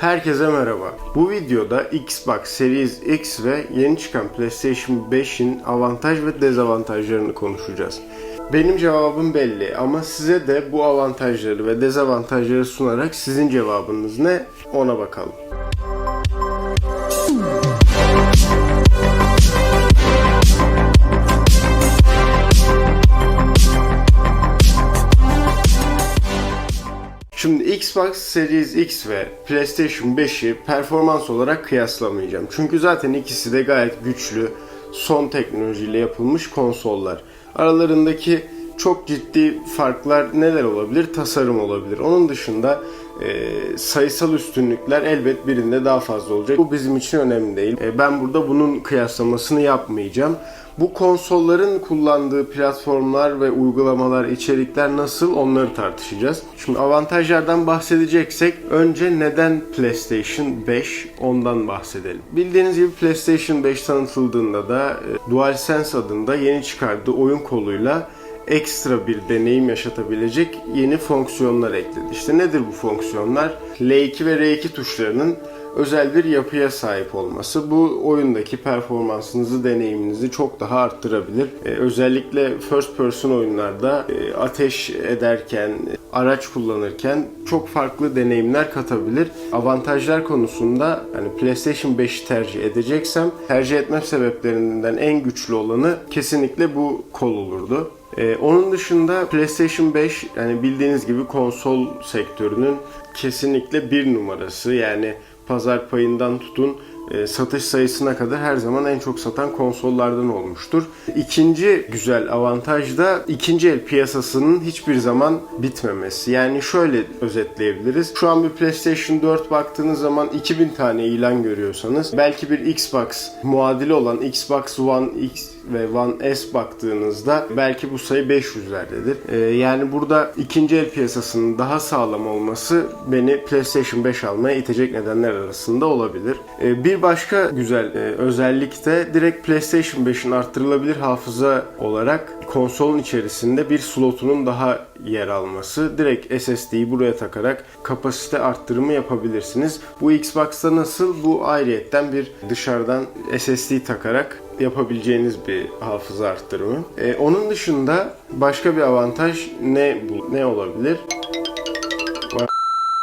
Herkese merhaba. Bu videoda Xbox Series X ve yeni çıkan PlayStation 5'in avantaj ve dezavantajlarını konuşacağız. Benim cevabım belli ama size de bu avantajları ve dezavantajları sunarak sizin cevabınız ne ona bakalım. Xbox Series X ve PlayStation 5'i performans olarak kıyaslamayacağım. Çünkü zaten ikisi de gayet güçlü, son teknolojiyle yapılmış konsollar. Aralarındaki çok ciddi farklar neler olabilir? Tasarım olabilir. Onun dışında e, sayısal üstünlükler elbet birinde daha fazla olacak. Bu bizim için önemli değil. E, ben burada bunun kıyaslamasını yapmayacağım. Bu konsolların kullandığı platformlar ve uygulamalar, içerikler nasıl onları tartışacağız. Şimdi avantajlardan bahsedeceksek önce neden PlayStation 5 ondan bahsedelim. Bildiğiniz gibi PlayStation 5 tanıtıldığında da e, DualSense adında yeni çıkardığı oyun koluyla ekstra bir deneyim yaşatabilecek yeni fonksiyonlar ekledi. İşte nedir bu fonksiyonlar? L2 ve R2 tuşlarının özel bir yapıya sahip olması bu oyundaki performansınızı, deneyiminizi çok daha arttırabilir. Ee, özellikle first person oyunlarda e, ateş ederken, araç kullanırken çok farklı deneyimler katabilir. Avantajlar konusunda hani PlayStation 5'i tercih edeceksem tercih etme sebeplerinden en güçlü olanı kesinlikle bu kol olurdu. Ee, onun dışında PlayStation 5 yani bildiğiniz gibi konsol sektörünün kesinlikle bir numarası yani pazar payından tutun e, satış sayısına kadar her zaman en çok satan konsollardan olmuştur. İkinci güzel avantaj da ikinci el piyasasının hiçbir zaman bitmemesi. Yani şöyle özetleyebiliriz. Şu an bir PlayStation 4 baktığınız zaman 2000 tane ilan görüyorsanız belki bir Xbox muadili olan Xbox One X ve One S baktığınızda belki bu sayı 500'lerdedir. Ee, yani burada ikinci el piyasasının daha sağlam olması beni PlayStation 5 almaya itecek nedenler arasında olabilir. Ee, bir başka güzel e, özellik de direkt PlayStation 5'in arttırılabilir hafıza olarak konsolun içerisinde bir slotunun daha yer alması. Direkt SSD'yi buraya takarak kapasite arttırımı yapabilirsiniz. Bu Xbox'ta nasıl? Bu ayrıyetten bir dışarıdan SSD takarak yapabileceğiniz bir hafıza arttırımı. Ee, onun dışında başka bir avantaj ne bu ne olabilir?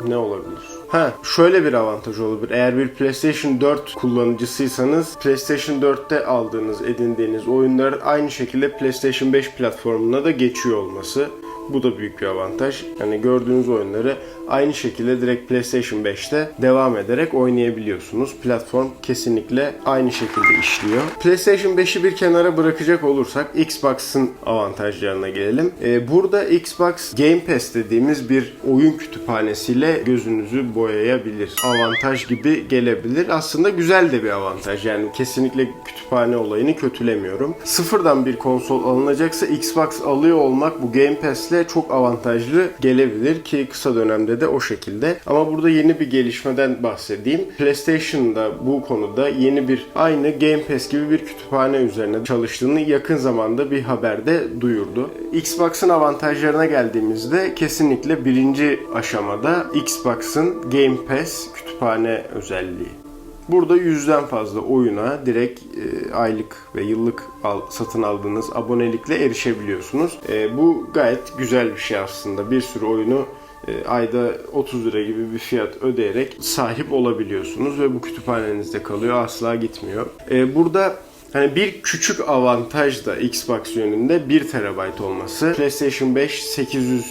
Ne olabilir? Ha, şöyle bir avantaj olabilir. Eğer bir PlayStation 4 kullanıcısıysanız PlayStation 4'te aldığınız, edindiğiniz oyunlar aynı şekilde PlayStation 5 platformuna da geçiyor olması. Bu da büyük bir avantaj. Yani gördüğünüz oyunları aynı şekilde direkt PlayStation 5'te devam ederek oynayabiliyorsunuz. Platform kesinlikle aynı şekilde işliyor. PlayStation 5'i bir kenara bırakacak olursak Xbox'ın avantajlarına gelelim. Ee, burada Xbox Game Pass dediğimiz bir oyun kütüphanesiyle gözünüzü boyayabilir. Avantaj gibi gelebilir. Aslında güzel de bir avantaj. Yani kesinlikle kütüphane olayını kötülemiyorum. Sıfırdan bir konsol alınacaksa Xbox alıyor olmak bu Game Pass'le çok avantajlı gelebilir ki kısa dönemde de o şekilde. Ama burada yeni bir gelişmeden bahsedeyim. PlayStation'da bu konuda yeni bir aynı Game Pass gibi bir kütüphane üzerine çalıştığını yakın zamanda bir haberde duyurdu. Xbox'ın avantajlarına geldiğimizde kesinlikle birinci aşamada Xbox'ın Game Pass kütüphane özelliği. Burada yüzden fazla oyuna direkt e, aylık ve yıllık al, satın aldığınız abonelikle erişebiliyorsunuz. E, bu gayet güzel bir şey aslında. Bir sürü oyunu e, ayda 30 lira gibi bir fiyat ödeyerek sahip olabiliyorsunuz ve bu kütüphanenizde kalıyor asla gitmiyor. E, burada Hani bir küçük avantaj da Xbox yönünde 1 TB olması. PlayStation 5 800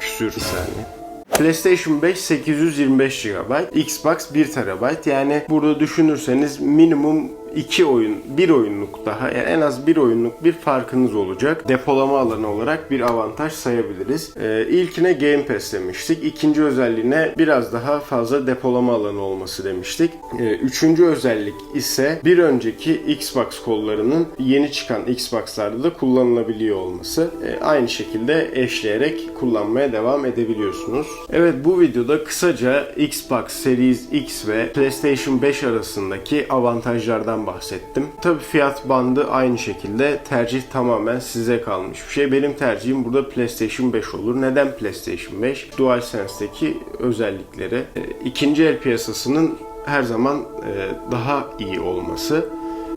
küsür saniye. PlayStation 5 825 GB, Xbox 1 TB. Yani burada düşünürseniz minimum 2 oyun, 1 oyunluk daha yani en az 1 oyunluk bir farkınız olacak. Depolama alanı olarak bir avantaj sayabiliriz. Ee, ilkine Game Pass demiştik. İkinci özelliğine biraz daha fazla depolama alanı olması demiştik. Ee, üçüncü özellik ise bir önceki Xbox kollarının yeni çıkan Xbox'larda da kullanılabiliyor olması. Ee, aynı şekilde eşleyerek kullanmaya devam edebiliyorsunuz. Evet bu videoda kısaca Xbox Series X ve PlayStation 5 arasındaki avantajlardan bunlardan bahsettim. Tabi fiyat bandı aynı şekilde tercih tamamen size kalmış bir şey. Benim tercihim burada PlayStation 5 olur. Neden PlayStation 5? DualSense'deki özellikleri. E, İkinci el piyasasının her zaman e, daha iyi olması.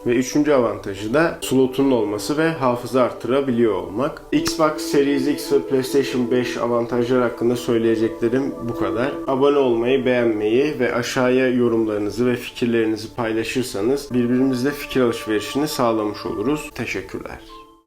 Ve üçüncü avantajı da slotunun olması ve hafıza artırabiliyor olmak. Xbox Series X ve PlayStation 5 avantajlar hakkında söyleyeceklerim bu kadar. Abone olmayı, beğenmeyi ve aşağıya yorumlarınızı ve fikirlerinizi paylaşırsanız birbirimizle fikir alışverişini sağlamış oluruz. Teşekkürler.